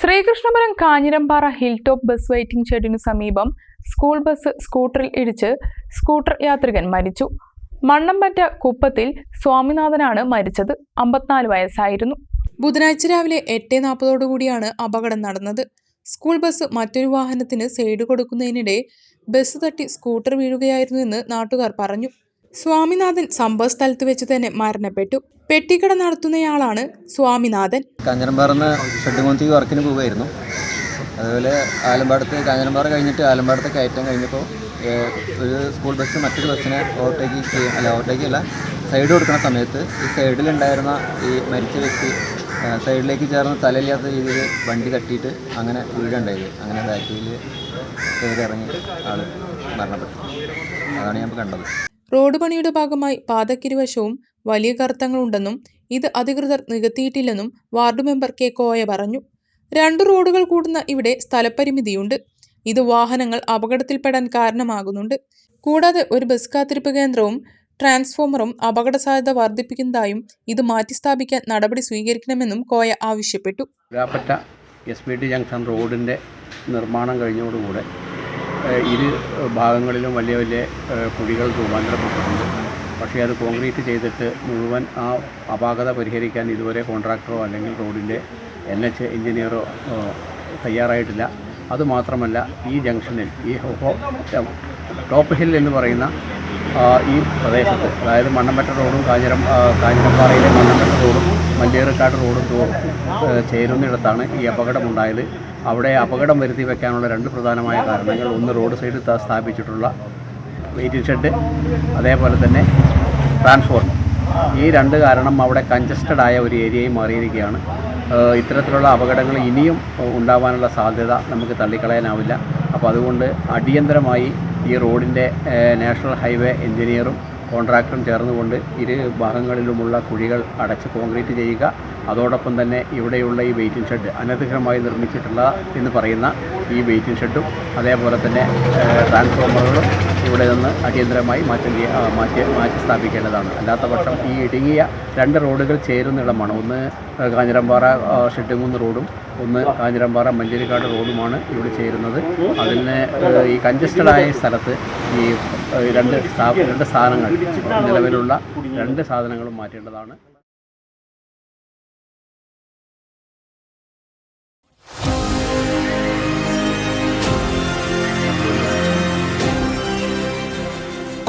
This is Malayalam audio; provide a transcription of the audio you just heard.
Sreekrishnapuram Kanjirampara hill top bus waiting ഷെഡിനു സമീപം സ്കൂൾ ബസ് സ്കൂട്ടറിൽ ഇടിച്ച് സ്കൂട്ടർ യാത്രികൻ മരിച്ചു. മണ്ണമ്പറ്റ കുപ്പത്തിൽ സ്വാമിനാഥനാണ് മരിച്ചത്. അമ്പത്തിനാല് വയസ്സായിരുന്നു. ബുധനാഴ്ച രാവിലെ എട്ട് നാൽപ്പതോടുകൂടിയാണ് അപകടം നടന്നത്. സ്കൂൾ ബസ് മറ്റൊരു വാഹനത്തിന് സൈഡ് കൊടുക്കുന്നതിനിടെ ബസ് തട്ടി സ്കൂട്ടർ വീഴുകയായിരുന്നു എന്ന് നാട്ടുകാർ പറഞ്ഞു. സ്വാമിനാഥൻ സംഭവ സ്ഥലത്ത് വെച്ച് തന്നെ മരണപ്പെട്ടു. പെട്ടിക്കട നടത്തുന്നയാളാണ് സ്വാമിനാഥൻ. കാഞ്ഞിരമ്പാറന്ന് ഷെഡ്ഡുമോന്തിക്ക് വർക്കിന് പോവുകയായിരുന്നു. അതുപോലെ ആലമ്പാടത്ത് കാഞ്ഞിരമ്പാറ കഴിഞ്ഞിട്ട് ആലമ്പാടത്ത് കയറ്റം കഴിഞ്ഞപ്പോൾ ഒരു സ്കൂൾ ബസ് മറ്റൊരു ബസ്സിനെ ഓവർടേക്ക് ചെയ്യും അല്ല ഓവർടേക്ക് അല്ല സൈഡ് കൊടുക്കുന്ന സമയത്ത് ഈ സൈഡിലുണ്ടായിരുന്ന ഈ മരിച്ച വ്യക്തി സൈഡിലേക്ക് ചേർന്ന് തലയില്ലാത്ത രീതിയിൽ വണ്ടി തട്ടിയിട്ട് അങ്ങനെ വീടുണ്ടായത് അങ്ങനെ ബാക്കിയിൽ കയറി ഇറങ്ങി ആൾ മരണപ്പെട്ടു. അതാണ് ഞാൻ കണ്ടത്. റോഡ് പണിയുടെ ഭാഗമായി പാതക്കിരുവശവും വലിയ കർത്തങ്ങളുണ്ടെന്നും ഇത് അധികൃതർ നികത്തിയിട്ടില്ലെന്നും വാർഡ് മെമ്പർ കെ കോയ പറഞ്ഞു. രണ്ട് റോഡുകൾ കൂടുന്ന ഇവിടെ സ്ഥലപരിമിതിയുണ്ട്. ഇത് വാഹനങ്ങൾ അപകടത്തിൽപ്പെടാൻ കാരണമാകുന്നുണ്ട്. കൂടാതെ ഒരു ബസ് കാത്തിരിപ്പ് കേന്ദ്രവും ട്രാൻസ്ഫോമറും അപകട സാധ്യത വർദ്ധിപ്പിക്കുന്നതായും ഇത് മാറ്റിസ്ഥാപിക്കാൻ നടപടി സ്വീകരിക്കണമെന്നും കോയ ആവശ്യപ്പെട്ടു. എസ് പി ടി ജംഗ്ഷൻ റോഡിന്റെ നിർമ്മാണം കഴിഞ്ഞതോടുകൂടെ ഇരു ഭാഗങ്ങളിലും വലിയ വലിയ കുഴികൾ രൂപാന്തരപ്പെട്ടിട്ടുണ്ട്. പക്ഷേ അത് കോൺക്രീറ്റ് ചെയ്തിട്ട് മുഴുവൻ ആ അപാകത പരിഹരിക്കാൻ ഇതുവരെ കോൺട്രാക്ടറോ അല്ലെങ്കിൽ റോഡിന്റെ എൻ എച്ച് എഞ്ചിനീയറോ തയ്യാറായിട്ടില്ല. അതുമാത്രമല്ല ഈ ജംഗ്ഷനിൽ ഈ ടോപ്പ് ഹിൽ എന്ന് പറയുന്ന ഈ പ്രദേശത്ത് അതായത് മണ്ണമ്പറ്റ റോഡും കാഞ്ഞിരം കാഞ്ഞിരപ്പാറയിലെ മണ്ണമ്പറ്റ റോഡും മല്ലേറക്കാട് റോഡ് ചേരുന്നിടത്താണ് ഈ അപകടമുണ്ടായത് അവിടെ അപകടം വരുത്തി വയ്ക്കാനുള്ള രണ്ട് പ്രധാനമായ കാരണങ്ങൾ. ഒന്ന് റോഡ് സൈഡിൽ സ്ഥാപിച്ചിട്ടുള്ള വെയിറ്റിംഗ് ഷെഡ് അതേപോലെ തന്നെ ട്രാൻസ്ഫോർമർ. ഈ രണ്ട് കാരണം അവിടെ കഞ്ചസ്റ്റഡ് ആയ ഒരു ഏരിയയും മാറിയിരിക്കുകയാണ്. ഇത്തരത്തിലുള്ള അപകടങ്ങൾ ഇനിയും ഉണ്ടാവാനുള്ള സാധ്യത നമുക്ക് തള്ളിക്കളയാനാവില്ല. അപ്പോൾ അതുകൊണ്ട് അടിയന്തരമായി ഈ റോഡിന്റെ നാഷണൽ ഹൈവേ എഞ്ചിനീയറും കോൺട്രാക്ടറും ചേർന്നുകൊണ്ട് ഇരു ഭാഗങ്ങളിലുമുള്ള കുഴികൾ അടച്ച് കോൺക്രീറ്റ് ചെയ്യുക. അതോടൊപ്പം തന്നെ ഇവിടെയുള്ള ഈ വെയിറ്റിംഗ് ഷെഡ് അനധികൃതമായി നിർമ്മിച്ചിട്ടുള്ള എന്ന് പറയുന്ന ഈ വെയിറ്റിംഗ് ഷെഡും അതേപോലെ തന്നെ ട്രാൻസ്ഫോമറുകളും ഇവിടെ നിന്ന് അടിയന്തരമായി മാറ്റം മാറ്റി മാറ്റി സ്ഥാപിക്കേണ്ടതാണ്. അല്ലാത്ത പക്ഷം ഈ ഇടുങ്ങിയ രണ്ട് റോഡുകൾ ചേരുന്ന ഇടമാണ് ഒന്ന് കാഞ്ഞിരമ്പാറ ആ, ഷെഡ്ഡിങ്ങുന്ന് റോഡും ഒന്ന് കാഞ്ഞിരമ്പാറ മഞ്ചേരിക്കാട് റോഡുമാണ് ഇവിടെ ചേരുന്നത്. അതിന് ഈ കഞ്ചസ്റ്റഡ് ആയ സ്ഥലത്ത് ഈ രണ്ട് രണ്ട് സ്ഥാനങ്ങൾ നിലവിലുള്ള രണ്ട് സാധനങ്ങളും മാറ്റേണ്ടതാണ്.